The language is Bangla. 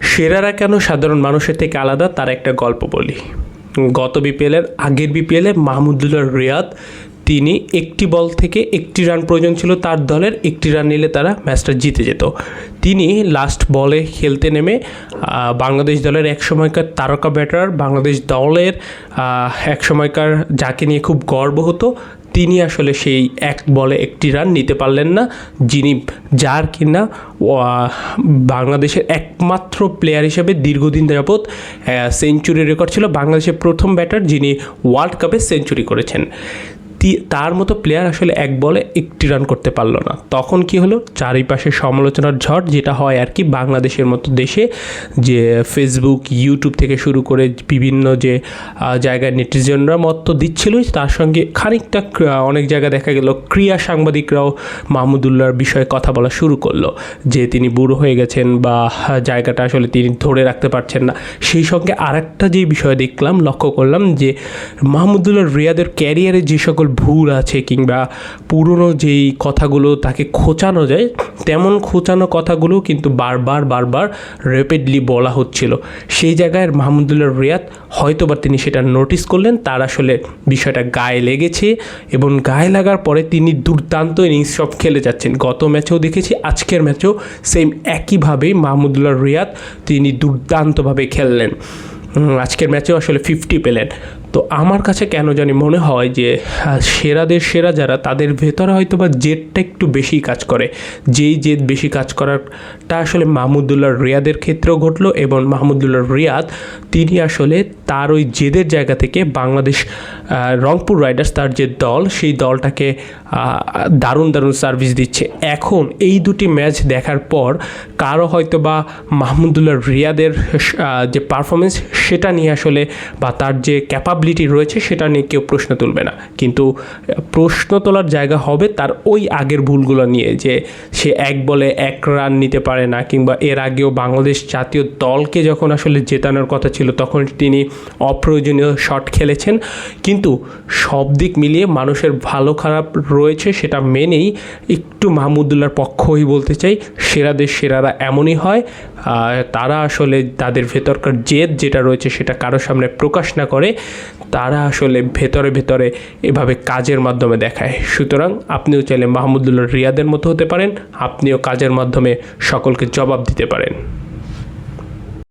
সেরারা কেন সাধারণ মানুষের থেকে আলাদা? তার একটা গল্প বলি। গত বিপিএলের আগের বিপিএলে মাহমুদুল্লাহ রিয়াদ, তিনি একটি বল থেকে একটি রান প্রয়োজন ছিল তার দলের, একটি রান নিলে তারা ম্যাচটা জিতে যেত। তিনি লাস্ট বলে খেলতে নেমে বাংলাদেশ দলের এক সময়কার তারকা ব্যাটার বাংলাদেশ দলের এক সময়কার যাকে নিয়ে খুব গর্ব হতো তিনি আসলে সেই এক বলে একটি রান নিতে পারলেন না। যিনি যার কিনা বাংলাদেশের একমাত্র প্লেয়ার হিসেবে দীর্ঘদিন যাবৎ সেঞ্চুরি রেকর্ড ছিল বাংলাদেশের প্রথম ব্যাটার যিনি ওয়ার্ল্ড কাপে সেঞ্চুরি করেছেন। তার মতো প্লেয়ার আসলে এক বলে একটি রান করতে পারল না। তখন কি হলো? চারিপাশে সমালোচনার ঝড় যেটা হয় আর কি বাংলাদেশের মতো দেশে, যে ফেসবুক ইউটিউব থেকে শুরু করে বিভিন্ন যে জায়গায় নেটিজেনরা মত তো তার সঙ্গে খানিকটা অনেক জায়গায় দেখা গেল ক্রিয়া সাংবাদিকরাও মাহমুদুল্লাহর বিষয়ে কথা বলা শুরু করল যে তিনি বুড়ো হয়ে গেছেন বা জায়গাটা আসলে তিনি ধরে রাখতে পারছেন না। সেই সঙ্গে আরেকটা যে বিষয় দেখলাম, লক্ষ্য করলাম যে মাহমুদুল্লাহ রিয়াদের ক্যারিয়ারে যে সকল ভুল আছে কিংবা পুরনো যেই কথাগুলো তাকে খোঁচানো যায়, তেমন খোঁচানো কথাগুলো কিন্তু বারবার বারবার র্যাপিডলি বলা হচ্ছিল। সেই জায়গায় মাহমুদুল্লাহ রিয়াদ হয়তোবা তিনি সেটা নোটিস করলেন, তার আসলে বিষয়টা গায়ে লেগেছে এবং গায়ে লাগার পরে তিনি দুর্দান্ত ইনিংস সব খেলে যাচ্ছেন। গত ম্যাচেও দেখেছি, আজকের ম্যাচেও সেম একইভাবেই মাহমুদুল্লাহ রিয়াদ তিনি দুর্দান্তভাবে খেললেন। আজকের ম্যাচেও আসলে ফিফটি পেলেন। তো আমার কাছে কেন জানি মনে হয় যে সেরাদের সেরা যারা, তাদের ভেতরে হয়তো বা জেদটা একটু বেশি কাজ করে। যেই জেদ বেশি কাজ করারটা আসলে মাহমুদুল্লাহ রিয়াদের ক্ষেত্রেও ঘটলো এবং মাহমুদুল্লাহ রিয়াদ, তিনি আসলে তার ওই জেদের জায়গা থেকে বাংলাদেশ রংপুর রাইডার্স তার যে দল, সেই দলটাকে দারুণ দারুণ সার্ভিস দিচ্ছে। এখন এই দুটি ম্যাচ দেখার পর কারও হয়তো বা মাহমুদুল্লাহ রিয়াদের যে পারফরমেন্স, সেটা নিয়ে আসলে বা তার যে ক্যাপাবিলিটি রয়েছে, সেটা নিয়ে কেউ প্রশ্ন তুলবে না। কিন্তু প্রশ্ন তোলার জায়গা হবে তার ওই আগের ভুলগুলো নিয়ে, যে সে এক বলে এক রান নিতে পারে না, কিংবা এর আগেও বাংলাদেশ জাতীয় দলকে যখন আসলে জেতানোর কথা ছিল, তখন তিনি অপ্রয়োজনীয় শট খেলেছেন। কিন্তু, সব দিক মিলিয়ে মানুষের ভালো খারাপ রয়েছে সেটা মেনেই একটু মাহমুদুল্লার পক্ষই বলতে চাই, সেরাদের সেরারা এমনই হয় তারা আসলে তাদের ভেতরকার জেদ যেটা রয়েছে সেটা কারও সামনে প্রকাশ না করে তারা আসলে ভেতরে ভেতরে এভাবে কাজের মাধ্যমে দেখায়। সুতরাং আপনিও চাইলে মাহমুদুল্লাহ রিয়াদের মতো হতে পারেন, আপনিও কাজের মাধ্যমে সকলকে জবাব দিতে পারেন।